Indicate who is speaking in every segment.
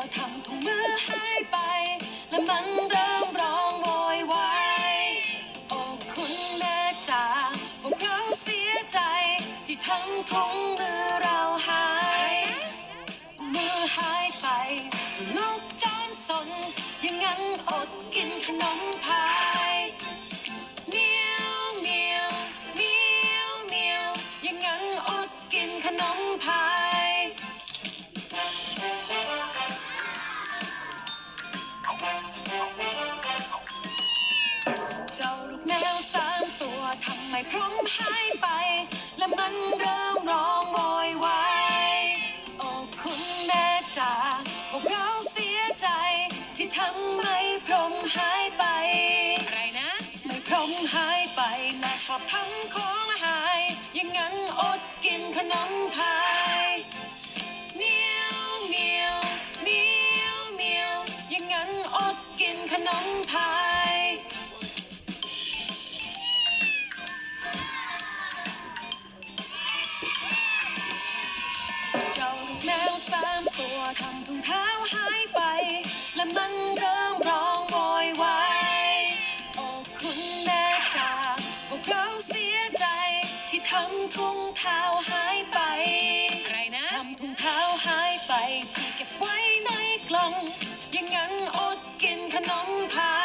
Speaker 1: ตัวทำถุงมือหายไป และมันเริ่มร้องโวยวายโอ้คุณแม่จ๋าพวกเราเสียใจ ที่ทำถุงมือเราหาย มือหายไปจะลูกจอมสน ยังงั้นอดกินขนมพา ทำไมพร้อมหายไป และมันเริ่มร้องโวยวายโอ้คุณแม่จ๋าพวกเราเสียใจ ที่ทำไมพรหมหายไป อะไรนะ ไม่พรหมหายไป และชอบทำของหาย อยังงั้นอดกินขนมพายเมียวเมียวเมียวเมียวอยังงั้นอดกินขนมพาย ทำถุงเท้าหายไป และมันเริ่มร้องโวยวายโอ้คุณแม่จ๋าพวกเราเสียใจ ที่ทำทุ่งเท้าหายไป อะไรนะทำทุ่งเท้าหายไป ที่เก็บไว้ในกล่องอยังงั้นอดกินขนมพา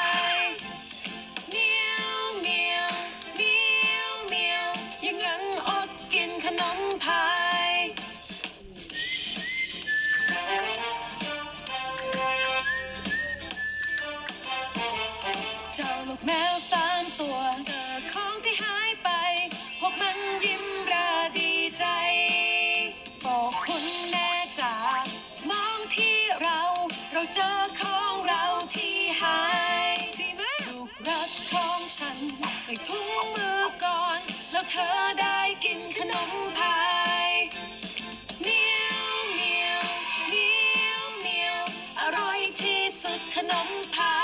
Speaker 1: เจ้าลูกแมวสามตัวเจอของที่หายไป พวกมันยิ้มราดีใจบอกคุณแม่จ๋ามองที่เรา เราเจอของเราที่หายดีมากลูกรักของฉัน ใส่ถุงมือก่อน แล้วเธอได้กินขนมพายเหนียวเหนียวเหนียวเหนียวอร่อยที่สุดขนมพาย